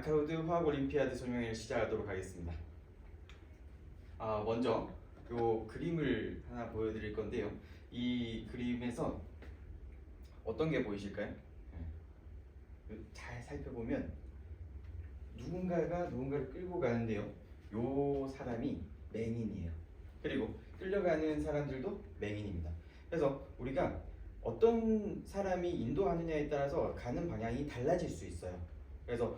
아카우드 화학 올림피아드 설명을 시작하도록 하겠습니다. 아, 먼저 요 그림을 하나 보여드릴 건데요. 이 그림에서 어떤 게 보이실까요? 네. 잘 살펴보면 누군가가 누군가를 끌고 가는데요. 요 사람이 맹인이에요. 그리고 끌려가는 사람들도 맹인입니다. 그래서 우리가 어떤 사람이 인도하느냐에 따라서 가는 방향이 달라질 수 있어요. 그래서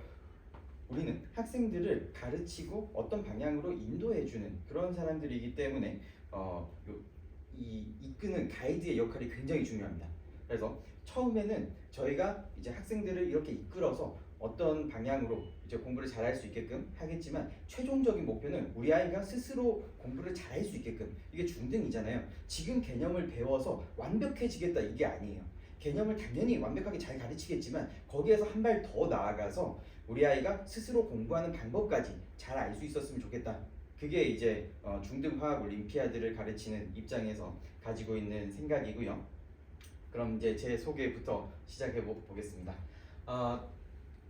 우리는 학생들을 가르치고 어떤 방향으로 인도해주는 그런 사람들이기 때문에 어, 요, 이 이끄는 가이드의 역할이 굉장히 중요합니다. 그래서 처음에는 저희가 이제 학생들을 이렇게 이끌어서 어떤 방향으로 이제 공부를 잘할 수 있게끔 하겠지만 최종적인 목표는 우리 아이가 스스로 공부를 잘할 수 있게끔 이게 중등이잖아요. 지금 개념을 배워서 완벽해지겠다 이게 아니에요. 개념을 당연히 완벽하게 잘 가르치겠지만 거기에서 한 발 더 나아가서 우리 아이가 스스로 공부하는 방법까지 잘 알 수 있었으면 좋겠다. 그게 이제 어, 중등 화학 올림피아드를 가르치는 입장에서 가지고 있는 생각이고요. 그럼 이제 제 소개부터 시작해 보- 보겠습니다. 어,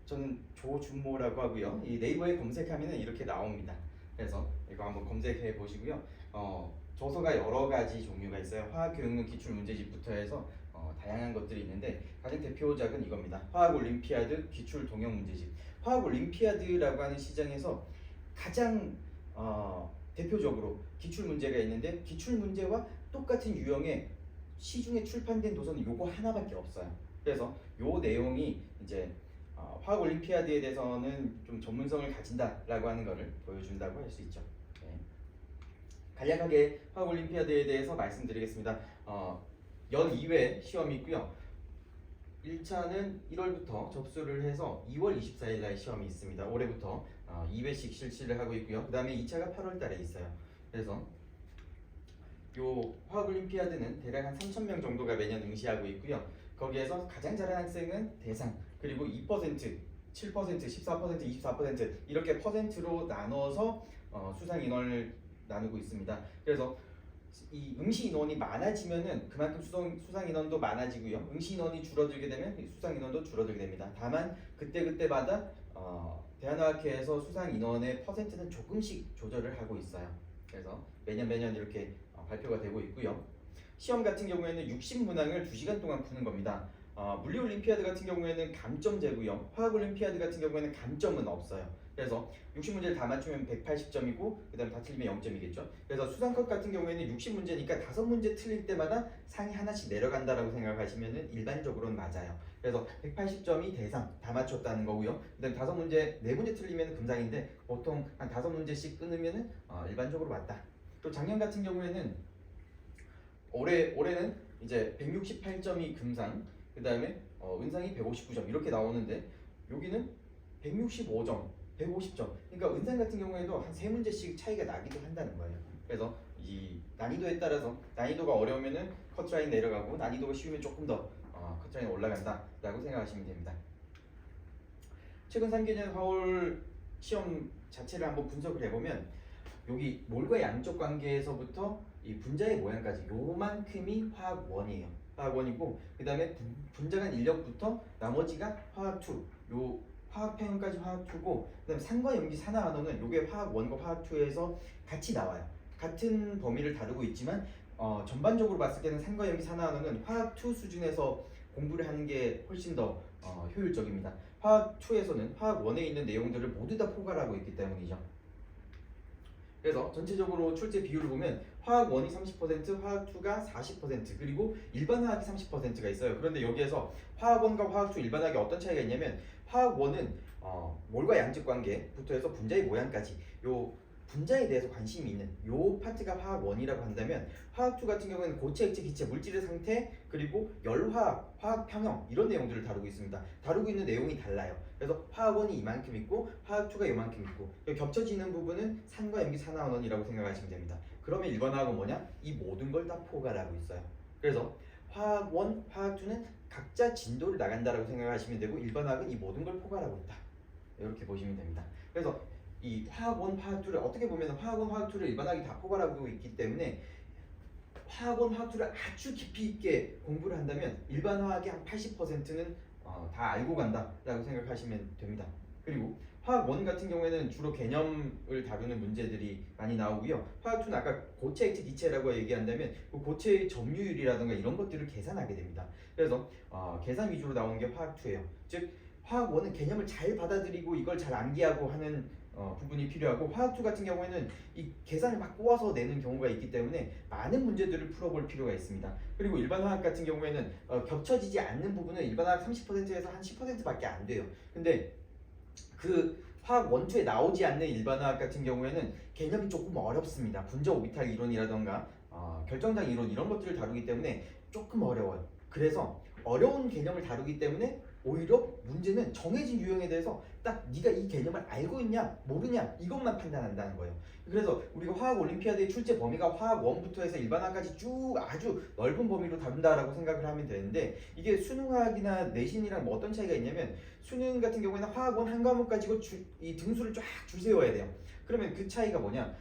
저는 조준모라고 하고요. 이 네이버에 검색하면은 이렇게 나옵니다. 그래서 이거 한번 검색해 보시고요. 어, 조서가 여러 가지 종류가 있어요. 화학 교육론 기출 문제집부터 해서 어, 다양한 것들이 있는데 가장 대표작은 이겁니다. 화학 올림피아드 기출 동영 문제집. 화학 올림피아드라고 하는 시장에서 가장 어, 대표적으로 기출 문제가 있는데 기출 문제와 똑같은 유형의 시중에 출판된 도서는 요거 하나밖에 없어요. 그래서 요 내용이 이제 어, 화학 올림피아드에 대해서는 좀 전문성을 가진다라고 하는 것을 보여준다고 할 수 있죠. 네. 간략하게 화학 올림피아드에 대해서 말씀드리겠습니다. 어, 연 2회 시험이 있고요. 1차는 1월부터 접수를 해서 2월 24일 날 시험이 있습니다. 올해부터 어, 2회씩 실시를 하고 있고요. 그 다음에 2차가 8월 달에 있어요. 그래서 요 화학 올림피아드는 대략 한 3,000명 정도가 매년 응시하고 있고요. 거기에서 가장 잘하는 학생은 대상 그리고 2%, 7%, 14%, 24% 이렇게 퍼센트로 나눠서 어, 수상 인원을 나누고 있습니다. 그래서 이 응시 인원이 많아지면은 그만큼 수상, 수상 인원도 많아지고요. 응시 인원이 줄어들게 되면 이 수상 인원도 줄어들게 됩니다. 다만 그때 그때마다 어, 대한화학회에서 수상 인원의 퍼센트는 조금씩 조절을 하고 있어요. 그래서 매년 매년 이렇게 어, 발표가 되고 있고요. 시험 같은 경우에는 60문항을 2시간 동안 푸는 겁니다. 어, 물리 올림피아드 같은 경우에는 감점 제고요. 화학 올림피아드 같은 경우에는 감점은 없어요. 그래서 60문제를 다 맞추면 180점이고 그 다음 다 틀리면 0점이겠죠. 그래서 수상컷 같은 경우에는 60문제니까 5문제 틀릴 때마다 상이 하나씩 내려간다라고 생각하시면은 일반적으로는 맞아요. 그래서 180점이 대상 다 맞췄다는 거고요. 그 다음 다섯 문제 네 문제 틀리면 금상인데 보통 한 다섯 문제씩 끊으면은 어, 일반적으로 맞다. 또 작년 같은 경우에는 올해 올해는 이제 168점이 금상, 그 다음에 어, 은상이 159점 이렇게 나오는데 여기는 165점, 150점. 그러니까 은상 같은 경우에도 한 세 문제씩 차이가 나기도 한다는 거예요. 그래서 이 난이도에 따라서 난이도가 어려우면은 커트라인 내려가고 난이도가 쉬우면 조금 더 어, 커트라인 올라간다라고 생각하시면 됩니다. 최근 3개년 화올 시험 자체를 한번 분석을 해보면 여기 몰과 양쪽 관계에서부터 이 분자의 모양까지 요만큼이 화학 원이에요. 화학 원이고 그 다음에 분자 간 인력부터 나머지가 화학 2. 요 화학 평형까지 화학 2고 그다음 산과 염기 산화한원은 요게 화학 원과 화학 2에서 같이 나와요. 같은 범위를 다루고 있지만 어, 전반적으로 봤을 때는 산과 염기 산화한원은 화학 2 수준에서 공부를 하는 게 훨씬 더 어, 효율적입니다. 화학 2에서는 화학 1에 있는 내용들을 모두 다 포괄하고 있기 때문이죠. 그래서 전체적으로 출제 비율을 보면 화학 1이 30%, 화학 2가 40% 그리고 일반 화학이 30%가 있어요. 그런데 여기에서 화학 1과 화학 2 일반 화학이 어떤 차이가 있냐면 화학 1은 어, 몰과 양적 관계부터 해서 분자의 모양까지 요 분자에 대해서 관심이 있는 요 파트가 화학 1이라고 한다면 화학 2 같은 경우에는 고체, 액체, 기체, 물질의 상태 그리고 열화학, 화학 평형 이런 내용들을 다루고 있습니다. 다루고 있는 내용이 달라요. 그래서 화학 1이 이만큼 있고 화학 2가 이만큼 있고 겹쳐지는 부분은 산과 염기 산화원이라고 생각하시면 됩니다. 그러면 일반 화학은 뭐냐? 이 모든 걸 다 포괄하고 있어요. 그래서 화학 1, 화학 2는 각자 진도를 나간다라고 생각하시면 되고 일반 화학은 이 모든 걸 포괄하고 있다. 이렇게 보시면 됩니다. 그래서 이 화학 1, 화학 2를 어떻게 보면 화학 1, 화학 2를 일반 화학이 다 포괄하고 있기 때문에 화학 1, 화학 2를 아주 깊이 있게 공부를 한다면 일반 화학의 한 80%는 어, 다 알고 간다라고 생각하시면 됩니다. 화학 원 같은 경우에는 주로 개념을 다루는 문제들이 많이 나오고요. 화학 2는 아까 고체 액체 기체라고 얘기한다면 그 고체의 점유율이라든가 이런 것들을 계산하게 됩니다. 그래서 어, 계산 위주로 나오는 게 화학 2예요. 즉 화학 원은 개념을 잘 받아들이고 이걸 잘 암기하고 하는 어, 부분이 필요하고 화학 2 같은 경우에는 이 계산을 막 꼬아서 내는 경우가 있기 때문에 많은 문제들을 풀어볼 필요가 있습니다. 그리고 일반 화학 같은 경우에는 어, 겹쳐지지 않는 부분은 일반 화학 30%에서 한 10%밖에 안 돼요. 근데 그 화학 원투에 나오지 않는 일반 화학 같은 경우에는 개념이 조금 어렵습니다. 분자 오비탈 이론이라던가 어, 결정장 이론 이런 것들을 다루기 때문에 조금 어려워요. 그래서 어려운 개념을 다루기 때문에 오히려 문제는 정해진 유형에 대해서 딱 네가 이 개념을 알고 있냐 모르냐 이것만 판단한다는 거예요. 그래서 우리가 화학 올림피아드의 출제 범위가 화학 1부터 해서 일반화까지 쭉 아주 넓은 범위로 다룬다라고 생각을 하면 되는데 이게 수능화학이나 내신이랑 뭐 어떤 차이가 있냐면 수능 같은 경우에는 화학 1 한 과목 가지고 주, 이 등수를 쫙 줄 세워야 돼요. 그러면 그 차이가 뭐냐?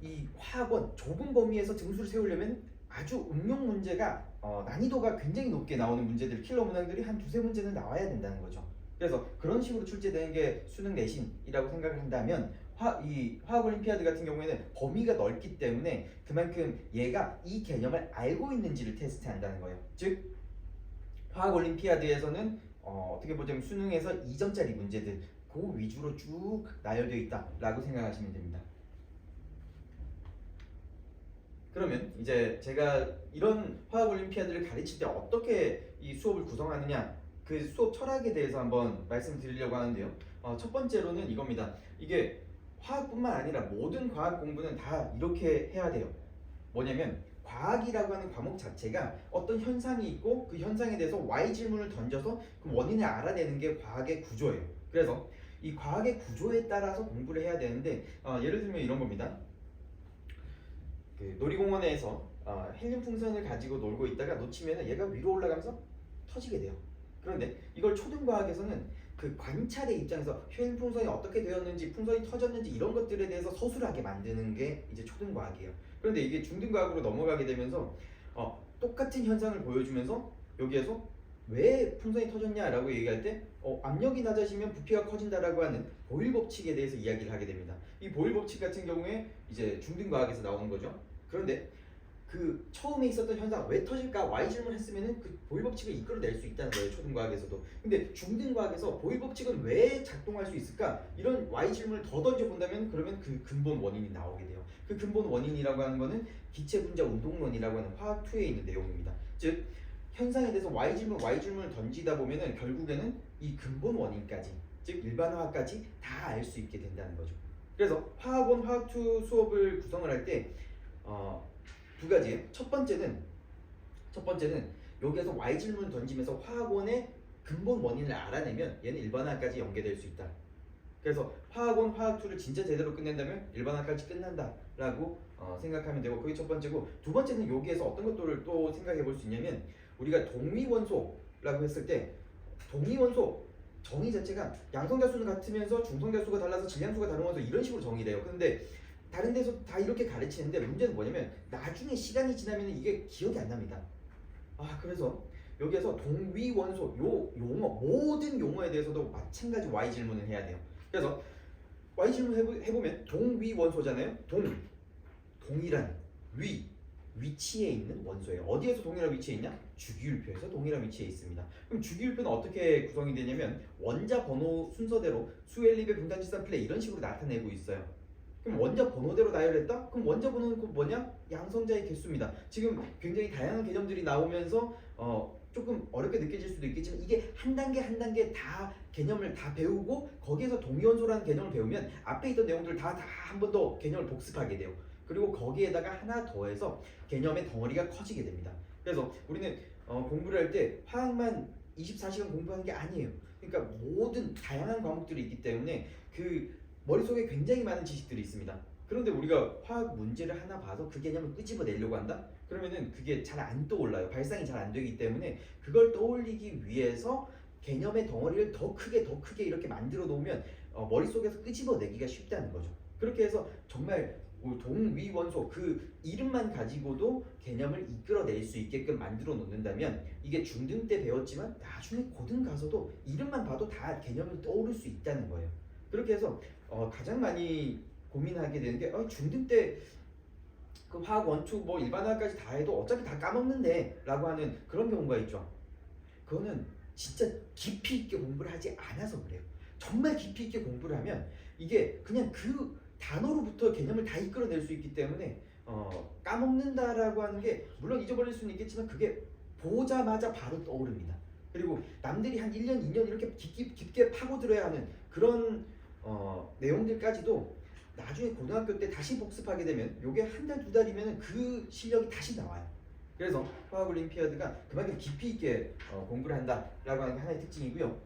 이 화학원 좁은 범위에서 등수를 세우려면 아주 응용 문제가 어, 난이도가 굉장히 높게 나오는 문제들 킬러 문항들이 한 두세 문제는 나와야 된다는 거죠. 그래서 그런 식으로 출제되는 게 수능 내신이라고 생각을 한다면 화, 이 화학 올림피아드 같은 경우에는 범위가 넓기 때문에 그만큼 얘가 이 개념을 알고 있는지를 테스트한다는 거예요. 즉 화학 올림피아드에서는 어, 어떻게 보자면 수능에서 2점짜리 문제들 그 위주로 쭉 나열되어 있다라고 생각하시면 됩니다. 그러면 이제 제가 이런 화학 올림피아드를 가르칠 때 어떻게 이 수업을 구성하느냐 그 수업 철학에 대해서 한번 말씀드리려고 하는데요. 어, 첫 번째로는 이겁니다. 이게 화학뿐만 아니라 모든 과학 공부는 다 이렇게 해야 돼요. 뭐냐면 과학이라고 하는 과목 자체가 어떤 현상이 있고 그 현상에 대해서 Y 질문을 던져서 그 원인을 알아내는 게 과학의 구조예요. 그래서 이 과학의 구조에 따라서 공부를 해야 되는데 어, 예를 들면 이런 겁니다. 그 놀이공원에서 어, 헬륨 풍선을 가지고 놀고 있다가 놓치면 얘가 위로 올라가면서 터지게 돼요. 그런데 이걸 초등과학에서는 그 관찰의 입장에서 헬륨 풍선이 어떻게 되었는지 풍선이 터졌는지 이런 것들에 대해서 서술하게 만드는 게 이제 초등과학이에요. 그런데 이게 중등과학으로 넘어가게 되면서 어, 똑같은 현상을 보여주면서 여기에서 왜 풍선이 터졌냐라고 얘기할 때 어, 압력이 낮아지면 부피가 커진다라고 하는 보일 법칙에 대해서 이야기를 하게 됩니다. 이 보일 법칙 같은 경우에 이제 중등 과학에서 나오는 거죠. 그런데 그 처음에 있었던 현상 왜 터질까 Y 질문했으면은 그 보일 법칙을 이끌어낼 수 있다는 거예요 초등 과학에서도. 근데 중등 과학에서 보일 법칙은 왜 작동할 수 있을까 이런 Y 질문을 더 던져 본다면 그러면 그 근본 원인이 나오게 돼요. 그 근본 원인이라고 하는 거는 기체 분자 운동론이라고 하는 화학 2에 있는 내용입니다. 즉 현상에 대해서 Y 질문 Y 질문을 던지다 보면은 결국에는 이 근본 원인까지 즉 일반화까지 다 알 수 있게 된다는 거죠. 그래서 화학원 화학 2 수업을 구성을 할때 어, 두 가지예요. 첫 번째는 첫 번째는 여기에서 Y 질문을 던지면서 화학원의 근본 원인을 알아내면 얘는 일반화까지 연계될 수 있다. 그래서 화학원 화학 2를 진짜 제대로 끝낸다면 일반화까지 끝난다라고 어, 생각하면 되고 그게 첫 번째고 두 번째는 여기에서 어떤 것들을 또 생각해 볼 수 있냐면 우리가 동위 원소라고 했을 때 동위원소 정의 자체가 양성자수는 같으면서 중성자수가 달라서 질량수가 다르면서 이런 식으로 정의돼요. 그런데 다른 데서 다 이렇게 가르치는데 문제는 뭐냐면 나중에 시간이 지나면 이게 기억이 안 납니다. 아 그래서 여기에서 동위원소 요 용어 모든 용어에 대해서도 마찬가지 Y 질문을 해야 돼요. 그래서 Y 질문 해보, 해보면 동위원소잖아요. 동 동일한 위 위치에 있는 원소예요. 어디에서 동일한 위치에 있냐? 주기율표에서 동일한 위치에 있습니다. 그럼 주기율표는 어떻게 구성이 되냐면 원자 번호 순서대로 수엘립의 분단지산 플레이 이런 식으로 나타내고 있어요. 그럼 원자 번호대로 나열했다? 그럼 원자 번호는 그 뭐냐? 양성자의 개수입니다. 지금 굉장히 다양한 개념들이 나오면서 어, 조금 어렵게 느껴질 수도 있겠지만 이게 한 단계 한 단계 다 개념을 다 배우고 거기에서 동위원소라는 개념을 배우면 앞에 있던 내용들 다 다 한 번 더 개념을 복습하게 돼요. 그리고 거기에다가 하나 더해서 개념의 덩어리가 커지게 됩니다. 그래서 우리는 어, 공부를 할 때 화학만 24시간 공부하는 게 아니에요. 그러니까 모든 다양한 과목들이 있기 때문에 그 머릿속에 굉장히 많은 지식들이 있습니다. 그런데 우리가 화학 문제를 하나 봐서 그 개념을 끄집어내려고 한다? 그러면은 그게 잘 안 떠올라요. 발상이 잘 안 되기 때문에 그걸 떠올리기 위해서 개념의 덩어리를 더 크게 더 크게 이렇게 만들어 놓으면 어, 머릿속에서 끄집어내기가 쉽다는 거죠. 그렇게 해서 정말 동위 원소 그 이름만 가지고도 개념을 이끌어낼 수 있게끔 만들어 놓는다면 이게 중등 때 배웠지만 나중에 고등 가서도 이름만 봐도 다 개념을 떠오를 수 있다는 거예요. 그렇게 해서 어, 가장 많이 고민하게 되는 게 어, 중등 때 그 화학 원투 뭐 일반화까지 다 해도 어차피 다 까먹는데라고 하는 그런 경우가 있죠. 그거는 진짜 깊이 있게 공부를 하지 않아서 그래요. 정말 깊이 있게 공부를 하면 이게 그냥 그 단어로부터 개념을 다 이끌어낼 수 있기 때문에 어, 까먹는다라고 하는 게 물론 잊어버릴 수는 있겠지만 그게 보자마자 바로 떠오릅니다. 그리고 남들이 한 1년, 2년 이렇게 깊게, 깊게 파고들어야 하는 그런 어, 내용들까지도 나중에 고등학교 때 다시 복습하게 되면 요게 한 달, 두 달이면 그 실력이 다시 나와요. 그래서 화학 올림피아드가 그만큼 깊이 있게 어, 공부를 한다라고 하는 게 하나의 특징이고요.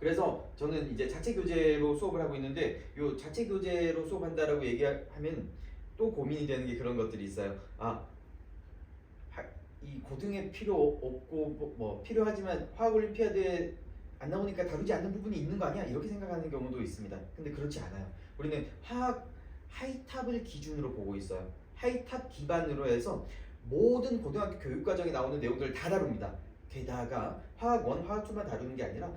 그래서 저는 이제 자체 교재로 수업을 하고 있는데 요 자체 교재로 수업한다라고 얘기하면 또 고민이 되는 게 그런 것들이 있어요. 아, 하- 이 고등에 필요 없고 뭐, 뭐 필요하지만 화학 올림피아드에 안 나오니까 다루지 않는 부분이 있는 거 아니야? 이렇게 생각하는 경우도 있습니다. 근데 그렇지 않아요. 우리는 화학 하이탑을 기준으로 보고 있어요. 하이탑 기반으로 해서 모든 고등학교 교육 과정에 나오는 내용들을 다 다룹니다. 게다가 화학 1, 화학 2만 다루는 게 아니라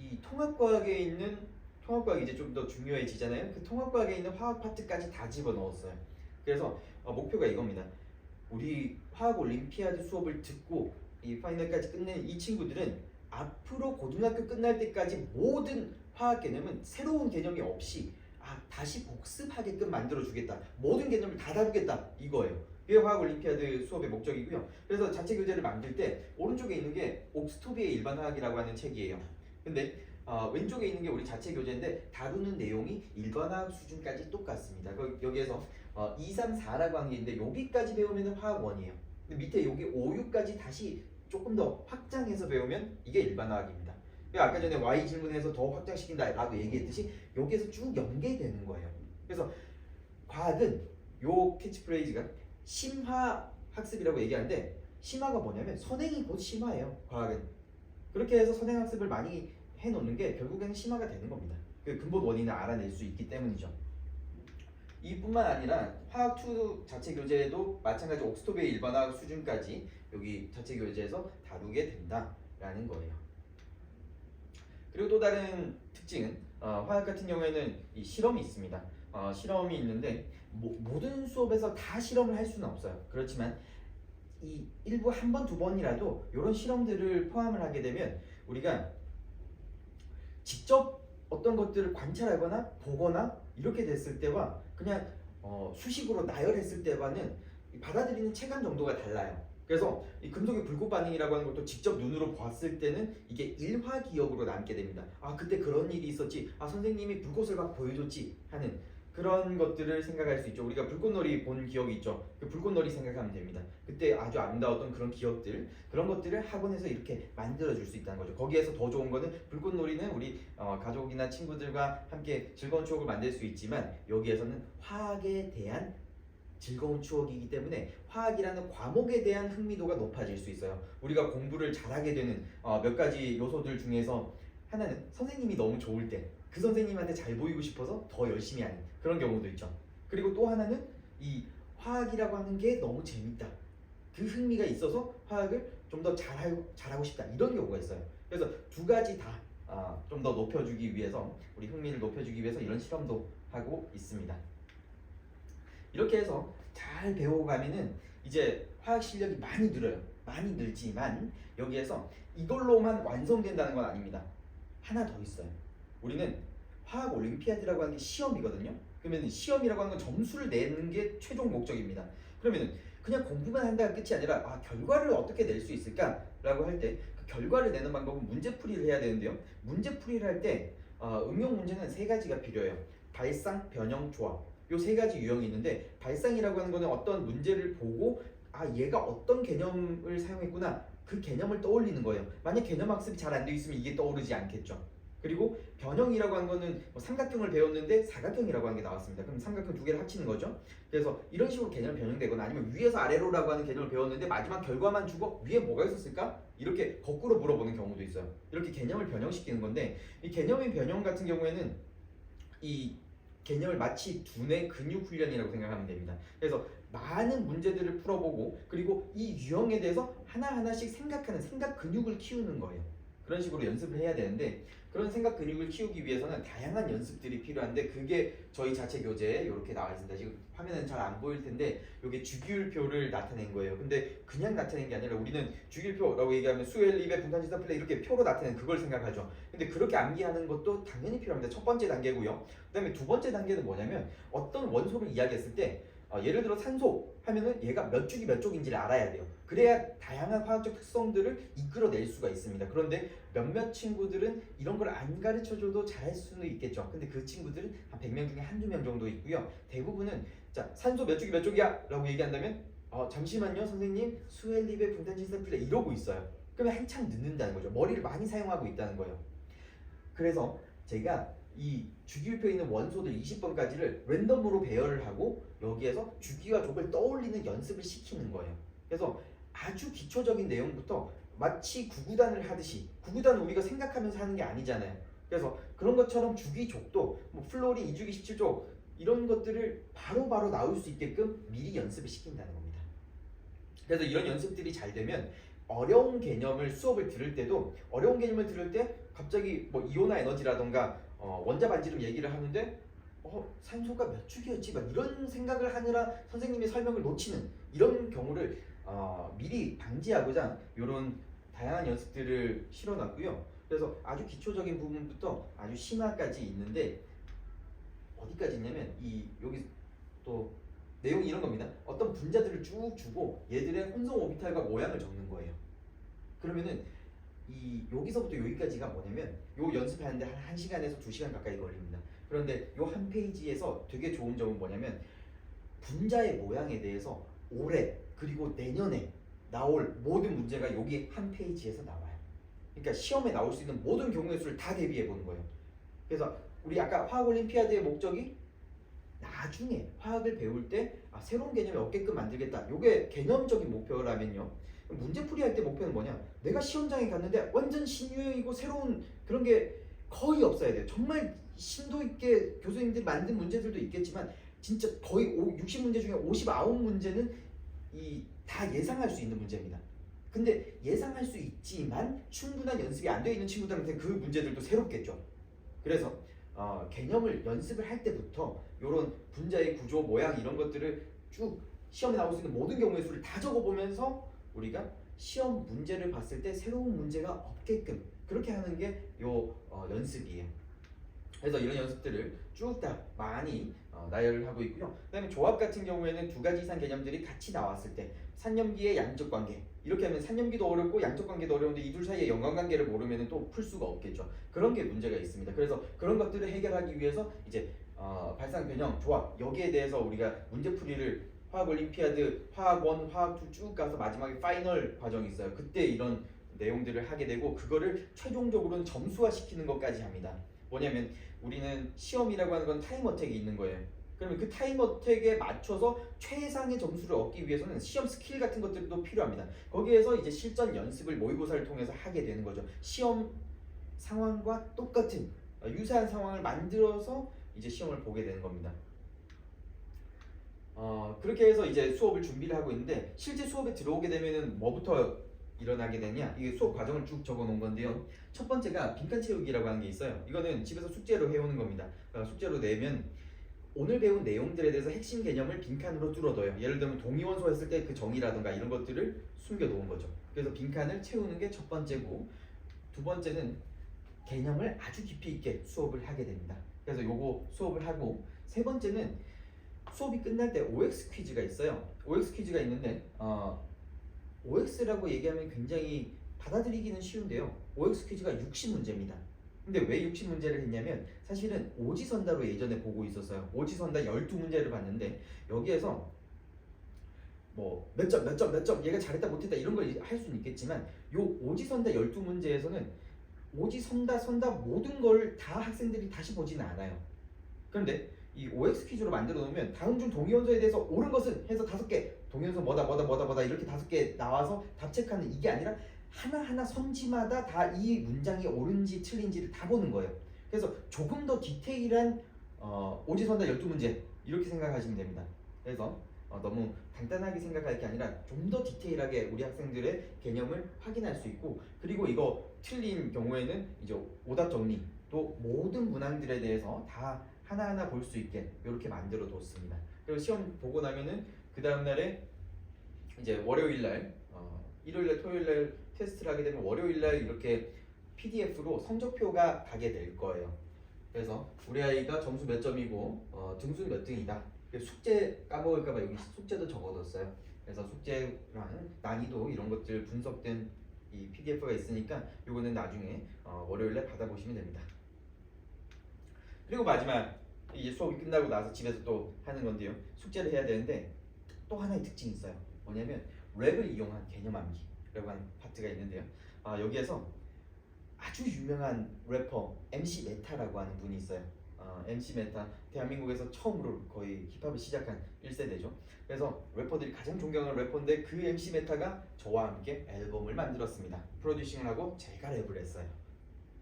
이 통합과학에 있는 통합과학이 이제 좀 더 중요해지잖아요. 그 통합과학에 있는 화학 파트까지 다 집어 넣었어요. 그래서 어, 목표가 이겁니다. 우리 화학 올림피아드 수업을 듣고 이 파이널까지 끝낸 이 친구들은 앞으로 고등학교 끝날 때까지 모든 화학 개념은 새로운 개념이 없이 아 다시 복습하게끔 만들어 주겠다. 모든 개념을 다 다루겠다 이거예요. 그게 화학 올림피아드 수업의 목적이고요. 그래서 자체 교재를 만들 때 오른쪽에 있는 게 옥스토비의 일반 화학이라고 하는 책이에요. 근데 어, 왼쪽에 있는 게 우리 자체 교재인데 다루는 내용이 일반화학 수준까지 똑같습니다. 그, 여기에서 어, 2, 3, 4라고 하는 게 있는데 여기까지 배우면 화학 원이에요. 근데 밑에 여기 5, 6까지 다시 조금 더 확장해서 배우면 이게 일반화학입니다. 아까 전에 Y 질문에서 더 확장시킨다라고 얘기했듯이 여기에서 쭉 연계되는 거예요. 그래서 과학은 요 캐치프레이즈가 심화 학습이라고 얘기하는데 심화가 뭐냐면 선행이 곧 심화예요. 과학은 그렇게 해서 선행 학습을 많이 해놓는 게 결국에는 심화가 되는 겁니다. 그 근본 원인을 알아낼 수 있기 때문이죠. 이뿐만 아니라 화학 2 자체 교재에도 마찬가지 옥스토베의 일반화학 수준까지 여기 자체 교재에서 다루게 된다라는 거예요. 그리고 또 다른 특징은 어, 화학 같은 경우에는 이 실험이 있습니다. 어, 실험이 있는데 모, 모든 수업에서 다 실험을 할 수는 없어요. 그렇지만 이 일부 한 번 두 번이라도 이런 실험들을 포함을 하게 되면 우리가 직접 어떤 것들을 관찰하거나 보거나 이렇게 됐을 때와 그냥 어, 수식으로 나열했을 때와는 이 받아들이는 체감 정도가 달라요. 그래서 이 금속의 불꽃 반응이라고 하는 것도 직접 눈으로 봤을 때는 이게 일화 기억으로 남게 됩니다. 아 그때 그런 일이 있었지. 아 선생님이 불꽃을 막 보여줬지 하는 그런 것들을 생각할 수 있죠. 우리가 불꽃놀이 본 기억이 있죠. 그 불꽃놀이 생각하면 됩니다. 그때 아주 아름다웠던 그런 기억들 그런 것들을 학원에서 이렇게 만들어 줄 수 있다는 거죠. 거기에서 더 좋은 거는 불꽃놀이는 우리 어, 가족이나 친구들과 함께 즐거운 추억을 만들 수 있지만 여기에서는 화학에 대한 즐거운 추억이기 때문에 화학이라는 과목에 대한 흥미도가 높아질 수 있어요. 우리가 공부를 잘하게 되는 어, 몇 가지 요소들 중에서 하나는 선생님이 너무 좋을 때 그 선생님한테 잘 보이고 싶어서 더 열심히 하는 그런 경우도 있죠. 그리고 또 하나는 이 화학이라고 하는 게 너무 재밌다. 그 흥미가 있어서 화학을 좀 더 잘하고, 잘하고 싶다. 이런 경우가 있어요. 그래서 두 가지 다좀더 높여주기 위해서 우리 흥미를 높여주기 위해서 이런 실험도 하고 있습니다. 이렇게 해서 잘 배워가면은 이제 화학 실력이 많이 늘어요. 많이 늘지만 여기에서 이걸로만 완성된다는 건 아닙니다. 하나 더 있어요. 우리는 화학 올림피아드라고 하는 게 시험이거든요. 그러면 시험이라고 하는 건 점수를 내는 게 최종 목적입니다. 그러면은 그냥 공부만 한다가 끝이 아니라 아 결과를 어떻게 낼 수 있을까라고 할 때 그 결과를 내는 방법은 문제풀이를 해야 되는데요. 문제풀이를 할때 어, 응용 문제는 세 가지가 필요해요. 발상, 변형, 조합. 요 세 가지 유형이 있는데 발상이라고 하는 거는 어떤 문제를 보고 아 얘가 어떤 개념을 사용했구나 그 개념을 떠올리는 거예요. 만약 개념 학습이 잘안돼 있으면 이게 떠오르지 않겠죠. 그리고 변형이라고 하는 거는 뭐 삼각형을 배웠는데 사각형이라고 하는 게 나왔습니다. 그럼 삼각형 두 개를 합치는 거죠. 그래서 이런 식으로 개념 변형되거나 아니면 위에서 아래로라고 하는 개념을 배웠는데 마지막 결과만 주고 위에 뭐가 있었을까? 이렇게 거꾸로 물어보는 경우도 있어요. 이렇게 개념을 변형시키는 건데 이 개념의 변형 같은 경우에는 이 개념을 마치 두뇌 근육 훈련이라고 생각하면 됩니다. 그래서 많은 문제들을 풀어보고 그리고 이 유형에 대해서 하나하나씩 생각하는 생각 근육을 키우는 거예요. 그런 식으로 연습을 해야 되는데 그런 생각 근육을 키우기 위해서는 다양한 연습들이 필요한데 그게 저희 자체 교재에 이렇게 나와 있습니다. 지금 화면은 잘 안 보일 텐데 이게 주기율표를 나타낸 거예요. 근데 그냥 나타낸 게 아니라 우리는 주기율표라고 얘기하면 수엘, 립의 분산지선 플레이 이렇게 표로 나타낸 그걸 생각하죠. 근데 그렇게 암기하는 것도 당연히 필요합니다. 첫 번째 단계고요. 그다음에 두 번째 단계는 뭐냐면 어떤 원소를 이야기했을 때 어, 예를 들어 산소 하면은 얘가 몇 주기 몇 쪽인지를 알아야 돼요. 그래야 다양한 화학적 특성들을 이끌어낼 수가 있습니다. 그런데 몇몇 친구들은 이런 걸 안 가르쳐줘도 잘할 수는 있겠죠. 근데 그 친구들은 한 100명 중에 한두 명 정도 있고요. 대부분은 자 산소 몇 쪽이 몇 쪽이야 라고 얘기한다면 어, 잠시만요 선생님 수엘립의 분단진산 플레이 이러고 있어요. 그러면 한참 늦는다는 거죠. 머리를 많이 사용하고 있다는 거예요. 그래서 제가 이 주기율표에 있는 원소들 20번까지를 랜덤으로 배열을 하고 여기에서 주기와 족을 떠올리는 연습을 시키는 거예요. 그래서 아주 기초적인 내용부터 마치 구구단을 하듯이 구구단은 우리가 생각하면서 하는 게 아니잖아요. 그래서 그런 것처럼 주기 족도 뭐 플로린 2주기 17조 이런 것들을 바로 바로 나올 수 있게끔 미리 연습을 시킨다는 겁니다. 그래서 이런 연습들이 잘 되면 어려운 개념을 수업을 들을 때도 어려운 개념을 들을 때 갑자기 뭐 이온화 에너지라던가 어, 원자 반지름 얘기를 하는데 어 산소가 몇 축이었지 막 이런 생각을 하느라 선생님의 설명을 놓치는 이런 경우를 어, 미리 방지하고자 이런 다양한 연습들을 실어놨고요. 그래서 아주 기초적인 부분부터 아주 심화까지 있는데 어디까지 있냐면 이 여기 또 내용이 이런 겁니다. 어떤 분자들을 쭉 주고 얘들의 혼성 오비탈과 모양을 적는 거예요. 그러면은 이 여기서부터 여기까지가 뭐냐면 요 연습하는데 한 1시간에서 2시간 가까이 걸립니다. 그런데 요 한 페이지에서 되게 좋은 점은 뭐냐면 분자의 모양에 대해서 올해 그리고 내년에 나올 모든 문제가 여기 한 페이지에서 나와요. 그러니까 시험에 나올 수 있는 모든 경우의 수를 다 대비해 보는 거예요. 그래서 우리 아까 화학 올림피아드의 목적이 나중에 화학을 배울 때 아, 새로운 개념을 얻게끔 만들겠다. 요게 개념적인 목표라면요. 문제풀이 할 때 목표는 뭐냐? 내가 시험장에 갔는데 완전 신유이고 새로운 그런 게 거의 없어야 돼요. 정말 심도 있게 교수님들이 만든 문제들도 있겠지만 진짜 거의 60문제 중에 59문제는 이 다 예상할 수 있는 문제입니다. 근데 예상할 수 있지만 충분한 연습이 안 되어 있는 친구들한테 그 문제들도 새롭겠죠. 그래서 어, 개념을 연습을 할 때부터 이런 분자의 구조, 모양 이런 것들을 쭉 시험에 나올 수 있는 모든 경우의 수를 다 적어보면서 우리가 시험 문제를 봤을 때 새로운 문제가 없게끔 그렇게 하는 게요 연습이에요. 그래서 이런 연습들을 쭉 다 많이 어, 나열을 하고 있고요. 그다음에 조합 같은 경우에는 두 가지 이상 개념들이 같이 나왔을 때 산염기의 양적 관계 이렇게 하면 산염기도 어렵고 양적 관계도 어려운데 이 둘 사이의 연관 관계를 모르면 또 풀 수가 없겠죠. 그런 게 문제가 있습니다. 그래서 그런 것들을 해결하기 위해서 이제 어, 발상 변형 조합 여기에 대해서 우리가 문제풀이를 화학 올림피아드 화학 원 화학 투 쭉 가서 마지막에 파이널 과정이 있어요. 그때 이런 내용들을 하게 되고 그거를 최종적으로는 점수화 시키는 것까지 합니다. 뭐냐면 우리는 시험이라고 하는 건 타임 어택이 있는 거예요. 그러면 그 타임 어택에 맞춰서 최상의 점수를 얻기 위해서는 시험 스킬 같은 것들도 필요합니다. 거기에서 이제 실전 연습을 모의고사를 통해서 하게 되는 거죠. 시험 상황과 똑같은 어, 유사한 상황을 만들어서 이제 시험을 보게 되는 겁니다. 어, 그렇게 해서 이제 수업을 준비를 하고 있는데 실제 수업에 들어오게 되면은 뭐부터 일어나게 되냐? 이게 수업 과정을 쭉 적어 놓은 건데요. 첫 번째가 빈칸 채우기라고 하는 게 있어요. 이거는 집에서 숙제로 해오는 겁니다. 그러니까 숙제로 내면 오늘 배운 내용들에 대해서 핵심 개념을 빈칸으로 뚫어둬요. 예를 들면 동위원소 했을 때 그 정의라든가 이런 것들을 숨겨 놓은 거죠. 그래서 빈칸을 채우는 게 첫 번째고 두 번째는 개념을 아주 깊이 있게 수업을 하게 됩니다. 그래서 요거 수업을 하고 세 번째는 수업이 끝날 때 OX 퀴즈가 있어요. OX 퀴즈가 있는데 어, OX라고 얘기하면 굉장히 받아들이기는 쉬운데요. OX 퀴즈가 60문제입니다. 근데 왜 60문제를 했냐면 사실은 오지선다로 예전에 보고 있었어요. 오지선다 12문제를 봤는데 여기에서 뭐 몇 점 몇 점 몇 점 얘가 잘했다 못했다 이런 걸 할 수는 있겠지만 요 오지선다 12문제에서는 오지선다 선다 모든 걸 다 학생들이 다시 보지는 않아요. 그런데 이 OX 퀴즈로 만들어 놓으면 다음 중 동위원소에 대해서 옳은 것은 해서 다섯 개 동위원소 뭐다 뭐다 뭐다 뭐다 이렇게 다섯 개 나와서 답 체크하는 이게 아니라 하나하나 선지마다 다 이 문장이 옳은지 틀린지를 다 보는 거예요. 그래서 조금 더 디테일한 어, 오지선다 12문제 이렇게 생각하시면 됩니다. 그래서 어, 너무 간단하게 생각할 게 아니라 좀 더 디테일하게 우리 학생들의 개념을 확인할 수 있고 그리고 이거 틀린 경우에는 이제 오답 정리 또 모든 문항들에 대해서 다 하나하나 볼 수 있게 이렇게 만들어 뒀습니다. 그리고 시험 보고 나면은 그 다음 날에 이제 월요일 날 어, 일요일 날 토요일 날 테스트를 하게 되면 월요일 날 이렇게 PDF로 성적표가 가게 될 거예요. 그래서 우리 아이가 점수 몇 점이고 어, 등수 몇 등이다. 숙제 까먹을까봐 여기 숙제도 적어뒀어요. 그래서 숙제랑 난이도 이런 것들 분석된 이 PDF가 있으니까 요거는 나중에 어, 월요일에 받아보시면 됩니다. 그리고 마지막 이제 수업이 끝나고 나서 집에서 또 하는 건데요. 숙제를 해야 되는데 또 하나의 특징이 있어요. 뭐냐면 랩을 이용한 개념 암기라고 하는 파트가 있는데요. 아, 여기에서 아주 유명한 래퍼 MC 메타라고 하는 분이 있어요. 어, MC 메타 대한민국에서 처음으로 거의 힙합을 시작한 1세대죠. 그래서 래퍼들이 가장 존경하는 래퍼인데 그 MC 메타가 저와 함께 앨범을 만들었습니다. 프로듀싱을 하고 제가 랩을 했어요.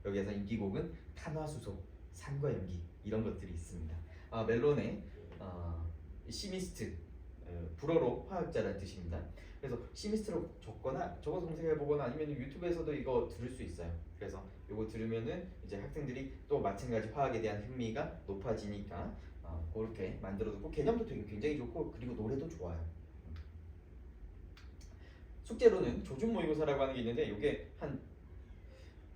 여기에서 인기곡은 탄화수소, 산과 연기 이런 것들이 있습니다. 아, 멜론의 어, 시미스트 어, 불어로 화학자라는 뜻입니다. 그래서 시미스트로 적거나 적어서 검색해 보거나 아니면 유튜브에서도 이거 들을 수 있어요. 그래서 이거 들으면은 이제 학생들이 또 마찬가지 화학에 대한 흥미가 높아지니까 어, 그렇게 만들어두고 개념도 되게 굉장히 좋고 그리고 노래도 좋아요. 숙제로는 조준 모의고사라고 하는 게 있는데 이게 한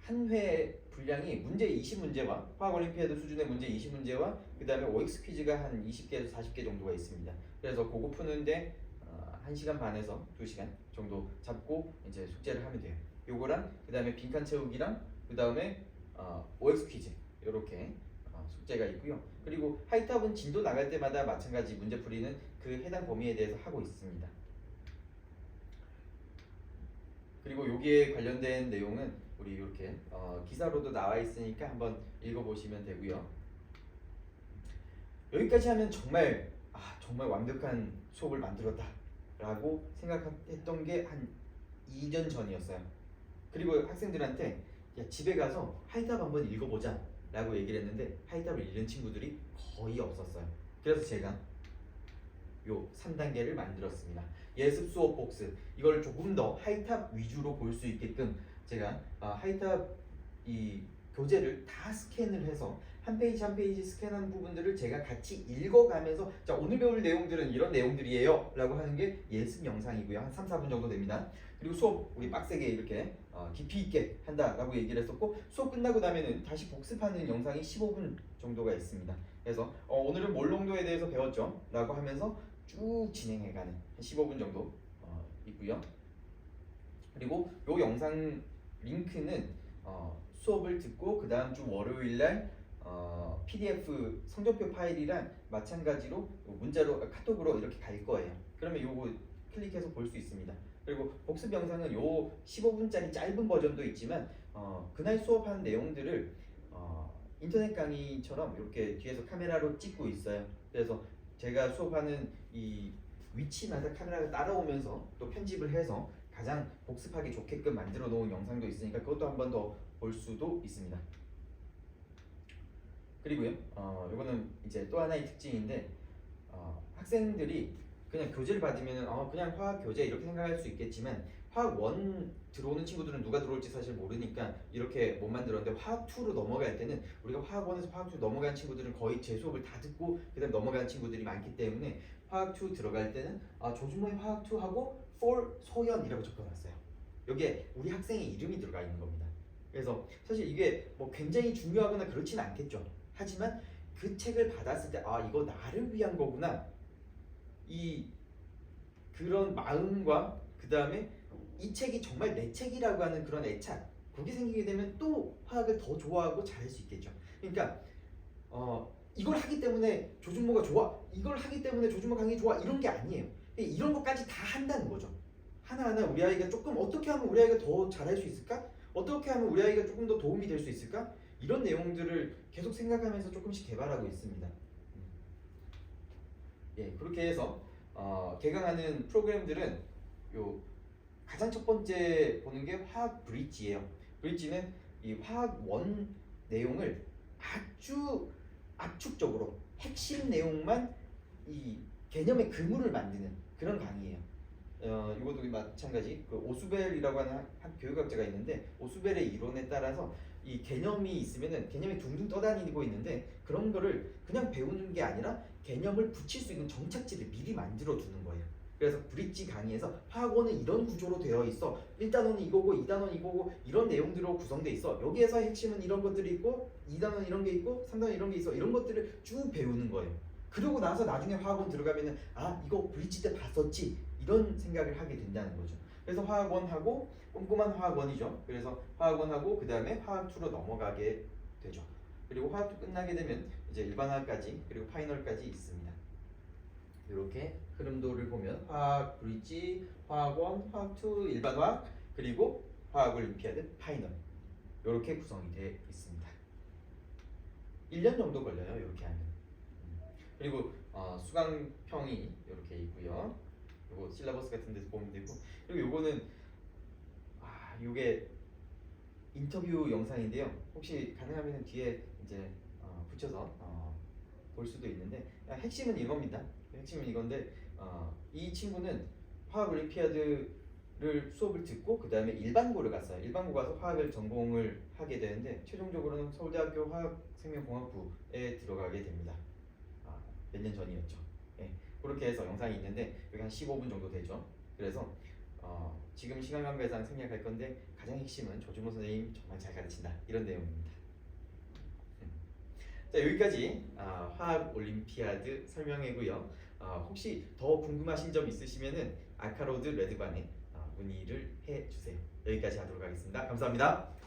한 회 분량이 문제 20문제와 화학 올림피아드 수준의 문제 20문제와 그 다음에 OX 퀴즈가 한 20개에서 40개 정도가 있습니다. 그래서 그거 푸는데 어, 1시간 반에서 2시간 정도 잡고 이제 숙제를 하면 돼요. 요거랑 그 다음에 빈칸 채우기랑 그 다음에 어, OX 퀴즈 이렇게 어, 숙제가 있고요. 그리고 하이탑은 진도 나갈 때마다 마찬가지 문제 풀이는 그 해당 범위에 대해서 하고 있습니다. 그리고 여기에 관련된 내용은 우리 이렇게 어, 기사로도 나와 있으니까 한번 읽어보시면 되고요. 여기까지 하면 정말 아 정말 완벽한 수업을 만들었다라고 생각했던 게 한 2년 전이었어요. 그리고 학생들한테 야 집에 가서 하이탑 한번 읽어보자 라고 얘기를 했는데 하이탑을 읽는 친구들이 거의 없었어요. 그래서 제가 요 3단계를 만들었습니다. 예습 수업 복습 이걸 조금 더 하이탑 위주로 볼 수 있게끔 제가 아, 하이탑 이 교재를 다 스캔을 해서 한 페이지 한 페이지 스캔한 부분들을 제가 같이 읽어가면서 자 오늘 배울 내용들은 이런 내용들이에요 라고 하는 게 예습 영상이고요. 한 3, 4분 정도 됩니다. 그리고 수업 우리 빡세게 이렇게 어, 깊이 있게 한다 라고 얘기를 했었고 수업 끝나고 나면은 다시 복습하는 영상이 15분 정도가 있습니다. 그래서 어, 오늘은 몰롱도에 대해서 배웠죠? 라고 하면서 쭉 진행해가는 한 15분 정도 어, 있고요. 그리고 요 영상 링크는 어, 수업을 듣고 그 다음 주 월요일 날 어, PDF 성적표 파일이랑 마찬가지로 문자로 아, 카톡으로 이렇게 갈 거예요. 그러면 요거 클릭해서 볼 수 있습니다. 그리고 복습 영상은 요 15분짜리 짧은 버전도 있지만 어, 그날 수업한 내용들을 어, 인터넷 강의처럼 이렇게 뒤에서 카메라로 찍고 있어요. 그래서 제가 수업하는 이 위치마다 카메라가 따라오면서 또 편집을 해서 가장 복습하기 좋게끔 만들어 놓은 영상도 있으니까 그것도 한 번 더 볼 수도 있습니다. 그리고요, 어, 이거는 이제 또 하나의 특징인데 어, 학생들이 그냥 교재를 받으면 어, 그냥 화학 교재 이렇게 생각할 수 있겠지만 화학 원 들어오는 친구들은 누가 들어올지 사실 모르니까 이렇게 못 만들었는데 화학 2로 넘어갈 때는 우리가 화학 1에서 화학 2 넘어간 친구들은 거의 제 수업을 다 듣고 그다음 넘어간 친구들이 많기 때문에 화학 2 들어갈 때는 아, 조준모의 화학 2 하고 for 소연이라고 적어놨어요. 여기에 우리 학생의 이름이 들어가 있는 겁니다. 그래서 사실 이게 뭐 굉장히 중요하거나 그렇진 않겠죠. 하지만 그 책을 받았을 때 아 이거 나를 위한 거구나 이 그런 마음과 그 다음에 이 책이 정말 내 책이라고 하는 그런 애착 그게 생기게 되면 또 화학을 더 좋아하고 잘할 수 있겠죠. 그러니까 어 이걸 하기 때문에 조준모가 좋아 이걸 하기 때문에 조준모 강의 좋아 이런 게 아니에요. 이런 것까지 다 한다는 거죠. 하나하나 우리 아이가 조금 어떻게 하면 우리 아이가 더 잘할 수 있을까? 어떻게 하면 우리 아이가 조금 더 도움이 될 수 있을까? 이런 내용들을 계속 생각하면서 조금씩 개발하고 있습니다. 음. 예, 그렇게 해서 어, 개강하는 프로그램들은 요 가장 첫 번째 보는 게 화학 브릿지예요. 브릿지는 이 화학 원 내용을 아주 압축적으로 핵심 내용만 이 개념의 그물을 만드는 그런 강의예요. 어, 이것도 마찬가지 그 오수벨이라고 하는 한, 한 교육학자가 있는데 오수벨의 이론에 따라서 이 개념이 있으면은 개념이 둥둥 떠다니고 있는데 그런 거를 그냥 배우는 게 아니라 개념을 붙일 수 있는 정착지를 미리 만들어 두는 거예요. 그래서 브릿지 강의에서 화학원은 이런 구조로 되어 있어. 1단원은 이거고 2단원 이거고 이런 내용들로 구성돼 있어. 여기에서 핵심은 이런 것들이 있고 2단원 이런 게 있고 3단원 이런 게 있어. 이런 것들을 쭉 배우는 거예요. 그러고 나서 나중에 화학원 들어가면은 아 이거 브릿지 때 봤었지 이런 생각을 하게 된다는 거죠. 그래서 화학원하고 꼼꼼한 화학원이죠. 그래서 화학원하고 그 다음에 화학2로 넘어가게 되죠. 그리고 화학2 끝나게 되면 이제 일반화까지 그리고 파이널까지 있습니다. 이렇게 흐름도를 보면 화학 브릿지, 화학원, 화학2, 일반화학 그리고 화학 올림피아드 파이널 이렇게 구성이 되어 있습니다. 1년 정도 걸려요. 이렇게 하면. 음. 그리고 어, 수강평이 이렇게 있고요. 요거 실라버스 같은 데서 보면 되고 그리고 요거는 아 요게 인터뷰 영상인데요. 혹시 가능하면 뒤에 이제 어, 붙여서 어, 볼 수도 있는데 아, 핵심은 이겁니다. 핵심은 이건데 어, 이 친구는 화학 올림피아드를 수업을 듣고 그 다음에 일반고를 갔어요. 일반고 가서 화학을 전공을 하게 되는데 최종적으로는 서울대학교 화학생명공학부에 들어가게 됩니다. 아, 몇년 전이었죠. 예, 그렇게 해서 영상이 있는데 여기 한 15분 정도 되죠. 그래서 어, 지금 시간 관계상 생략할 건데 가장 핵심은 조준호 선생님 정말 잘 가르친다 이런 내용입니다. 음. 자 여기까지 아, 화학 올림피아드 설명회고요. 아, 혹시 더 궁금하신 점 있으시면은 아카로드 레드반에 아, 문의를 해 주세요. 여기까지 하도록 하겠습니다. 감사합니다.